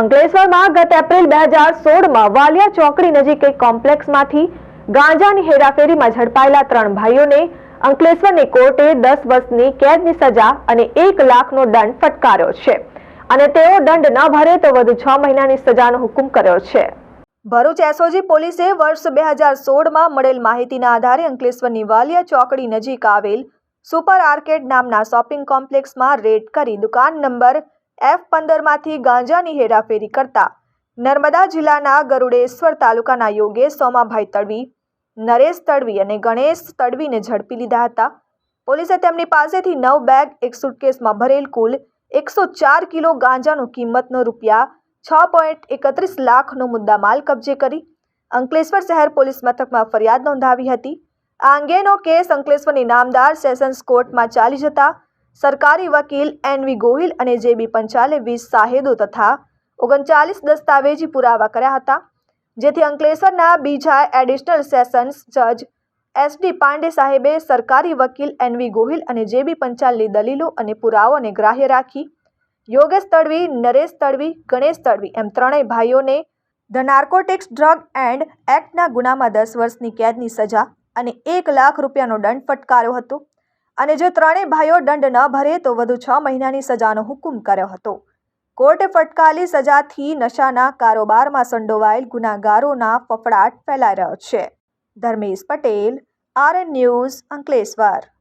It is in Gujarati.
અંકલેશ્વરમાં ગત એપ્રિલ બે હજાર સોળમાં વાલિયા ચોકડી નજીક એક કોમ્પ્લેક્સમાંથી ગાંજાની હેરાફેરીમાં ઝડપાયેલા ત્રણ ભાઈઓને અંકલેશ્વરની કોર્ટે દસ વર્ષની કેદની સજા અને એક લાખનો દંડ ફટકાર્યો છે. અને તેઓ દંડ ન ભરે તો વધુ છ મહિનાની સજાનો હુકમ કર્યો છે. ભરૂચ એસઓજી પોલીસે વર્ષ બે હજાર સોળમાં મળેલ માહિતીના આધારે અંકલેશ્વરની વાલિયા ચોકડી નજીક આવેલ સુપર આર્કેડ નામના શોપિંગ કોમ્પ્લેક્સમાં રેડ કરી દુકાન નંબર એફ પંદરમાંથી ગાંજાની હેરાફેરી કરતા નર્મદા જિલ્લાના ગરુડેશ્વર તાલુકાના યોગેશ સોમાભાઈ તડવી, નરેશ તડવી અને ગણેશ તડવીને ઝડપી લીધા હતા. પોલીસે તેમની પાસેથી નવ બેગ, એક સુટકેસમાં ભરેલ કુલ એકસો ચાર કિલો ગાંજાનો કિંમતનો રૂપિયા છ પોઈન્ટ એકત્રીસ લાખનો મુદ્દામાલ કબજે કરી. અંકલેશ્વર શહેર પોલીસ મથકમાં ફરિયાદ નોંધાવી હતી. આ અંગેનો કેસ અંકલેશ્વરની નામદાર સેશન્સ કોર્ટમાં ચાલી જતા સરકારી વકીલ એનવી ગોહિલ અને જે બી પંચાલે વીસ સાહેદો તથા ઓગણચાલીસ દસ્તાવેજી પુરાવા કર્યા હતા, જેથી અંકલેશ્વરના બીજા એડિશનલ સેશન્સ જજ એસ ડી પાંડે સાહેબે સરકારી વકીલ એન વી ગોહિલ અને જેબી પંચાલની દલીલો અને પુરાવાઓને ગ્રાહ્ય રાખી, યોગેશ તડવી, નરેશ તડવી, ગણેશ તડવી એમ ત્રણેય ભાઈઓને ધ નાર્કોટિક્સ ડ્રગ એન્ડ એક્ટના ગુનામાં દસ વર્ષની કેદની સજા અને એક લાખ રૂપિયાનો દંડ ફટકાર્યો હતો. અને જો ત્રણેય ભાઈઓ દંડ ન ભરે તો વધુ છ મહિનાની સજાનો હુકમ કર્યો હતો. કોર્ટે ફટકારેલી સજાથી નશાના કારોબારમાં સંડોવાયેલ ગુનાગારોના ફફડાટ ફેલાઈ રહ્યો છે. Dharmesh Patel, RN news Ankleshwar.